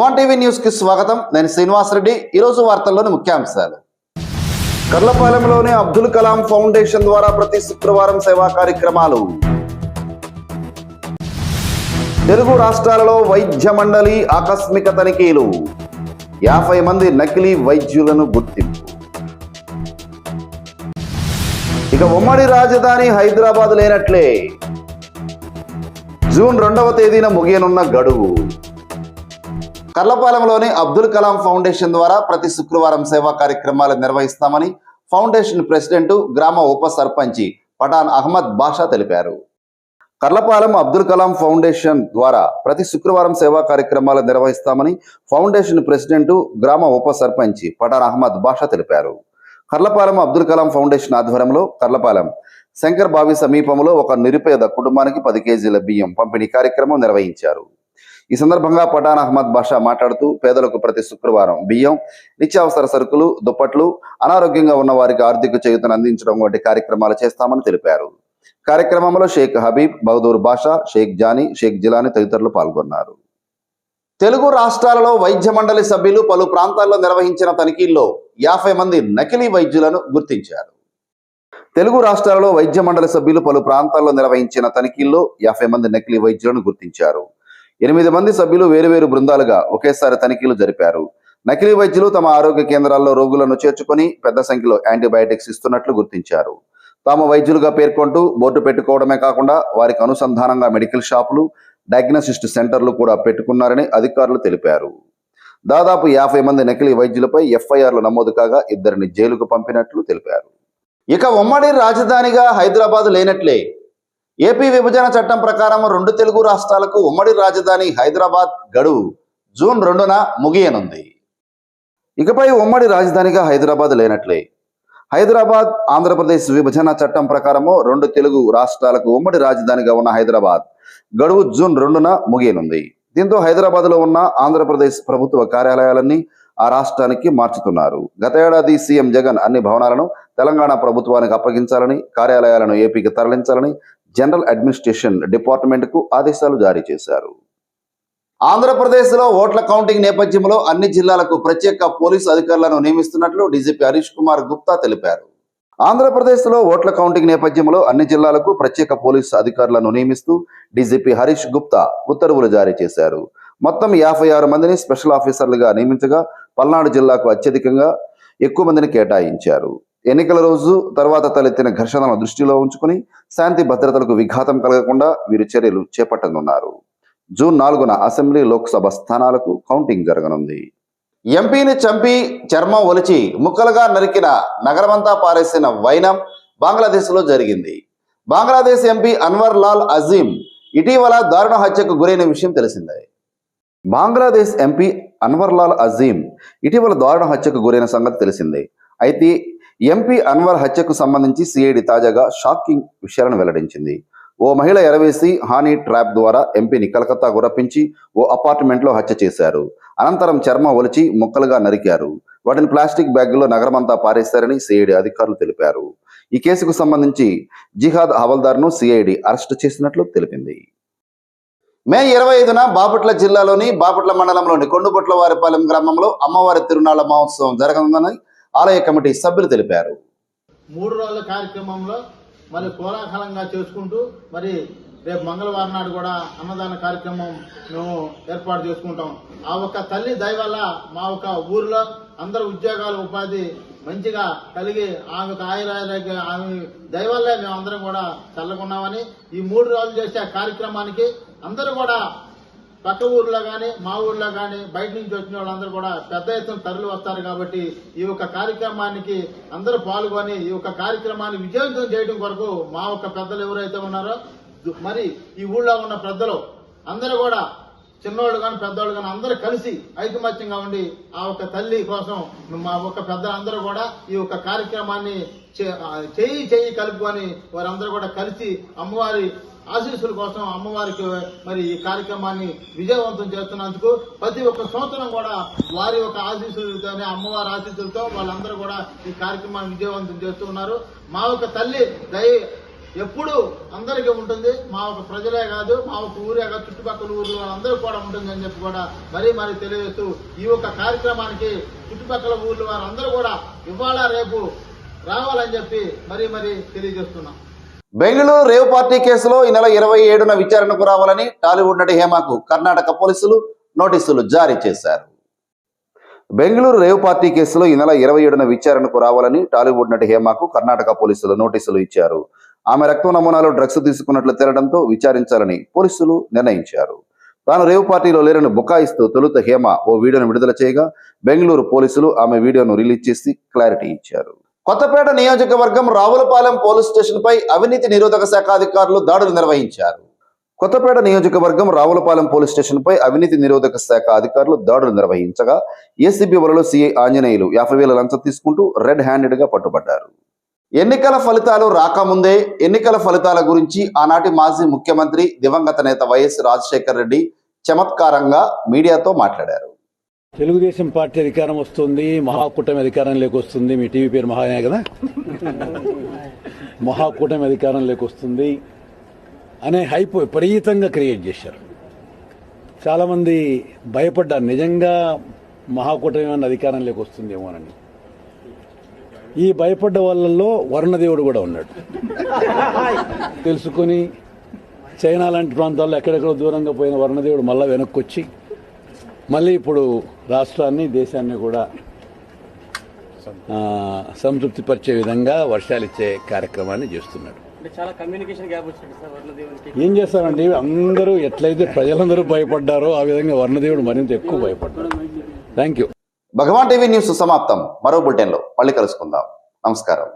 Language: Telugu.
యువన్ టీవీ న్యూస్కి స్వాగతం. నేను శ్రీనివాస్ రెడ్డి. ఈరోజు వార్తల్లోని ముఖ్యాంశాలు. కర్లపాలెంలోని అబ్దుల్ కలాం ఫౌండేషన్ ద్వారా ప్రతి శుక్రవారం సేవా కార్యక్రమాలు. తెలుగు రాష్ట్రాలలో వైద్య మండలి ఆకస్మిక తనిఖీలు. యాభై మంది నకిలీ వైద్యులను గుర్తింపు. ఇక ఉమ్మడి రాజధాని హైదరాబాద్ లేనట్లే. జూన్ రెండవ తేదీన ముగియనున్న గడువు. కర్లపాలెంలోని అబ్దుల్ కలాం ఫౌండేషన్ ద్వారా ప్రతి శుక్రవారం సేవా కార్యక్రమాలు నిర్వహిస్తామని ఫౌండేషన్ ప్రెసిడెంట్ గ్రామ ఉప సర్పంచి పఠాన్ అహ్మద్ బాషా తెలిపారు. కర్లపాలెం అబ్దుల్ కలాం ఫౌండేషన్ ద్వారా ప్రతి శుక్రవారం సేవా కార్యక్రమాలు నిర్వహిస్తామని ఫౌండేషన్ ప్రెసిడెంట్ గ్రామ ఉప సర్పంచి పఠాన్ అహ్మద్ బాషా తెలిపారు. కర్లపాలెం అబ్దుల్ కలాం ఫౌండేషన్ ఆధ్వర్యంలో కర్లపాలెం శంకర్ బావి సమీపంలో ఒక నిరుపేద కుటుంబానికి పది కేజీల బియ్యం పంపిణీ కార్యక్రమం నిర్వహించారు. ఈ సందర్భంగా పఠాన్ అహ్మద్ బాషా మాట్లాడుతూ పేదలకు ప్రతి శుక్రవారం బియ్యం నిత్యావసర సరుకులు దుప్పట్లు అనారోగ్యంగా ఉన్న వారికి ఆర్థిక చేయూతను అందించడం వంటి కార్యక్రమాలు చేస్తామని తెలిపారు. కార్యక్రమంలో షేక్ హబీబ్ బహదూర్ బాషా షేక్ జానీ షేక్ జిలానీ తదితరులు పాల్గొన్నారు. తెలుగు రాష్ట్రాలలో వైద్య మండలి సభ్యులు పలు ప్రాంతాల్లో నిర్వహించిన తనిఖీల్లో యాభై మంది నకిలీ వైద్యులను గుర్తించారు. తెలుగు రాష్ట్రాలలో వైద్య మండలి సభ్యులు పలు ప్రాంతాల్లో నిర్వహించిన తనిఖీల్లో యాభై మంది నకిలీ వైద్యులను గుర్తించారు. ఎనిమిది మంది సభ్యులు వేరువేరు బృందాలుగా ఒకేసారి తనిఖీలు జరిపారు. నకిలీ వైద్యులు తమ ఆరోగ్య కేంద్రాల్లో రోగులను చేర్చుకొని పెద్ద సంఖ్యలో యాంటీబయాటిక్స్ ఇస్తున్నట్లు గుర్తించారు. తాము వైద్యులుగా పేర్కొంటూ బోర్డు పెట్టుకోవడమే కాకుండా వారికి అనుసంధానంగా మెడికల్ షాపులు డయాగ్నోసిస్ట్ సెంటర్లు కూడా పెట్టుకున్నారని అధికారులు తెలిపారు. దాదాపు యాభై మంది నకిలీ వైద్యులపై ఎఫ్ఐఆర్లు నమోదు కాగా ఇద్దరిని జైలుకు పంపినట్లు తెలిపారు. ఇక ఉమ్మడి రాజధానిగా హైదరాబాద్ లేనట్లే. ఏపీ విభజన చట్టం ప్రకారం రెండు తెలుగు రాష్ట్రాలకు ఉమ్మడి రాజధాని హైదరాబాద్ గడువు జూన్ రెండున ముగియనుంది. ఇకపై ఉమ్మడి రాజధానిగా హైదరాబాద్ లేనట్లే. హైదరాబాద్ ఆంధ్రప్రదేశ్ విభజన చట్టం ప్రకారము రెండు తెలుగు రాష్ట్రాలకు ఉమ్మడి రాజధానిగా ఉన్న హైదరాబాద్ గడువు జూన్ రెండున ముగియనుంది. దీంతో హైదరాబాద్లో ఉన్న ఆంధ్రప్రదేశ్ ప్రభుత్వ కార్యాలయాలన్నీ ఆ రాష్ట్రానికి మార్చుతున్నారు. గత ఏడాది సీఎం జగన్ అన్ని భవనాలను తెలంగాణ ప్రభుత్వానికి అప్పగించాలని కార్యాలయాలను ఏపీకి తరలించాలని జనరల్ అడ్మినిస్ట్రేషన్ డిపార్ట్మెంట్కు ఆదేశాలు జారీ చేశారు. ఆంధ్రప్రదేశ్లో ఓట్ల కౌంటింగ్ నేపథ్యంలో అన్ని జిల్లాలకు ప్రత్యేక పోలీసు అధికారులను నియమిస్తున్నట్లు డీజీపీ హరీష్ కుమార్ గుప్తా తెలిపారు. ఆంధ్రప్రదేశ్లో ఓట్ల కౌంటింగ్ నేపథ్యంలో అన్ని జిల్లాలకు ప్రత్యేక పోలీసు అధికారులను నియమిస్తూ డీజీపీ హరీష్ గుప్తా ఉత్తర్వులు జారీ చేశారు. మొత్తం యాభై ఆరు మందిని స్పెషల్ ఆఫీసర్లుగా నియమించగా పల్నాడు జిల్లాకు అత్యధికంగా ఎక్కువ మందిని కేటాయించారు. ఎన్నికల రోజు తర్వాత తలెత్తిన ఘర్షణలను దృష్టిలో ఉంచుకుని శాంతి భద్రతలకు విఘాతం కలగకుండా వీరు చర్యలు చేపట్టనున్నారు. జూన్ నాలుగున అసెంబ్లీ లోక్సభ స్థానాలకు కౌంటింగ్ జరగనుంది. ఎంపీని చంపి చర్మం ఒలిచి ముక్కలుగా నరికిన నగరమంతా పారేసిన వైనం బంగ్లాదేశ్లో జరిగింది. బంగ్లాదేశ్ ఎంపీ అన్వర్ లాల్ అజీం ఇటీవల దారుణ హత్యకు గురైన విషయం తెలిసిందే. బంగ్లాదేశ్ ఎంపీ అన్వర్ లాల్ అజీం ఇటీవల దారుణ హత్యకు గురైన సంగతి తెలిసిందే. అయితే ఎంపీ అన్వర్ హత్యకు సంబంధించి సిఐడి తాజాగా షాకింగ్ విషయాలను వెల్లడించింది. ఓ మహిళ ఎరవేసి హానీ ట్రాప్ ద్వారా ఎంపీని కలకత్తా గురపించి ఓ అపార్ట్మెంట్లో హత్య చేశారు. అనంతరం చర్మం ఒలిచి ముక్కలుగా నరికారు. వాటిని ప్లాస్టిక్ బ్యాగుల్లో నగరమంతా పారేశారని సిఐడి అధికారులు తెలిపారు. ఈ కేసుకు సంబంధించి జిహాద్ హవల్దార్ను సిఐడి అరెస్టు చేసినట్లు తెలిపింది. మే ఇరవై ఐదున బాపట్ల జిల్లాలోని బాపట్ల మండలంలోని కొండుపట్ల వారిపాలెం గ్రామంలో అమ్మవారి తిరునాళ్ళ మహోత్సవం జరగనుందని ఆలయ కమిటీ సభ్యులు తెలిపారు. మూడు రోజుల కార్యక్రమంలో మరి కోలాహలంగా చేసుకుంటూ మరి రేపు మంగళవారం నాడు కూడా అన్నదాన కార్యక్రమం మేము ఏర్పాటు చేసుకుంటాం. ఆ ఒక్క తల్లి దయ వల్ల మా ఒక ఊర్లో అందరు ఉద్యోగాలు ఉపాధి మంచిగా కలిగి ఆమెకు ఆయురారోగ్య ఆమె దయవల్లే మేము అందరం కూడా చల్లకున్నామని ఈ మూడు రోజులు చేసే కార్యక్రమానికి అందరూ కూడా పక్క ఊర్లో కానీ మా ఊర్లో కానీ బయట నుంచి వచ్చిన వాళ్ళందరూ కూడా పెద్ద ఎత్తున తరలి వస్తారు కాబట్టి ఈ యొక్క కార్యక్రమానికి అందరూ పాల్గొని ఈ యొక్క కార్యక్రమాన్ని విజయవంతం చేయడం కొరకు మా యొక్క పెద్దలు ఎవరైతే ఉన్నారో మరి ఈ ఊళ్ళో ఉన్న పెద్దలు అందరూ కూడా చిన్నోళ్ళు కానీ పెద్దవాళ్ళు కానీ అందరూ కలిసి ఐకమత్యంగా ఉండి ఆ ఒక్క తల్లి కోసం మా ఒక్క పెద్దలందరూ కూడా ఈ యొక్క కార్యక్రమాన్ని చేయి చేయి చేయి కలుపుకొని వారందరూ కూడా కలిసి అమ్మవారి ఆశీస్సుల కోసం అమ్మవారికి మరి ఈ కార్యక్రమాన్ని విజయవంతం చేస్తున్నందుకు ప్రతి ఒక్క సంవత్సరం కూడా వారి యొక్క ఆశీస్సులతోనే అమ్మవారి ఆశీస్సులతో వాళ్ళందరూ కూడా ఈ కార్యక్రమాన్ని విజయవంతం చేస్తూ ఉన్నారు. మా యొక్క తల్లి దయ ఎప్పుడు అందరికీ ఉంటుంది. మా ఒక ప్రజలే కాదు మా ఒక ఊరే కాదు చుట్టుపక్కల ఊర్లో అందరూ కూడా ఉంటుంది అని చెప్పి కూడా మరీ మరీ తెలియజేస్తూ ఈ యొక్క కార్యక్రమానికి చుట్టుపక్కల ఊర్ల వారందరూ కూడా ఇవాళ రేపు రావాలని చెప్పి మరీ మరీ తెలియజేస్తున్నాం. బెంగళూరు రేవ్ పార్టీ కేసులో ఈ నెల ఇరవై ఏడున విచారణకు రావాలని టాలీవుడ్ నటి హేమకు కర్ణాటక పోలీసులు నోటీసులు జారీ చేశారు. బెంగళూరు రేవ్ పార్టీ కేసులో ఈ నెల ఇరవై ఏడున విచారణకు రావాలని టాలీవుడ్ నటి హేమకు కర్ణాటక పోలీసులు నోటీసులు ఇచ్చారు. ఆమె రక్తం నమూనాలు డ్రగ్స్ తీసుకున్నట్లు తేలడంతో విచారించాలని పోలీసులు నిర్ణయించారు. తాను రేవ్ పార్టీలో లేరని బుకాయిస్తూ తొలుత హేమ ఓ వీడియోను విడుదల చేయగా బెంగళూరు పోలీసులు ఆమె వీడియోను రిలీజ్ చేసి క్లారిటీ ఇచ్చారు. కొత్తపేట నియోజకవర్గం రావులపాలెం పోలీస్ స్టేషన్ పై అవినీతి నిరోధక శాఖ అధికారులు దాడులు నిర్వహించారు. కొత్తపేట నియోజకవర్గం రావులపాలెం పోలీస్ స్టేషన్ పై అవినీతి నిరోధక శాఖ అధికారులు దాడులు నిర్వహించగా ఏసీబీ వలలో సీఐ ఆంజనేయులు యాభై వేల లంచం తీసుకుంటూ రెడ్ హ్యాండెడ్గా పట్టుబడ్డారు. ఎన్నికల ఫలితాలు రాకముందే ఎన్నికల ఫలితాల గురించి ఆనాటి మాజీ ముఖ్యమంత్రి దివంగత నేత వైఎస్ రాజశేఖర్ రెడ్డి చమత్కారంగా మీడియాతో మాట్లాడారు. తెలుగుదేశం పార్టీ అధికారం వస్తుంది మహాకూటమి అధికారంలోకి వస్తుంది. మీ టీవీ పేరు మహానే కదా? మహాకూటమి అధికారంలోకి వస్తుంది అనే హైప్ విపరీతంగా క్రియేట్ చేశారు. చాలామంది భయపడ్డారు నిజంగా మహాకూటమి ఏమన్నా అధికారంలోకి వస్తుందేమోనని ఈ భయపడ్డ వాళ్ళల్లో వరుణదేవుడు కూడా ఉన్నాడు. తెలుసుకొని చైనా లాంటి ప్రాంతాల్లో ఎక్కడెక్కడో దూరంగా పోయిన వరుణదేవుడు మళ్ళా వెనక్కి వచ్చి మళ్ళీ ఇప్పుడు రాష్ట్రాన్ని దేశాన్ని కూడా ఆ, సంతృప్తిపరిచే విధంగా వర్షాలు ఇచ్చే కార్యక్రమాన్ని చేస్తున్నాడు అంటే చాలా కమ్యూనికేషన్ గ్యాప్ వచ్చింది సార్ వర్ణదేవునికి. ఏం చేస్తారంటే అందరూ ఎట్లయితే ప్రజలందరూ భయపడ్డారో ఆ విధంగా వర్ణదేవుడు మరింత ఎక్కువ భయపడ్డాడు. Thank you Bhagwan TV news సమాప్తం. మరో బులెటిన్లో మళ్ళీ కలుసుకుందాం. నమస్కారం.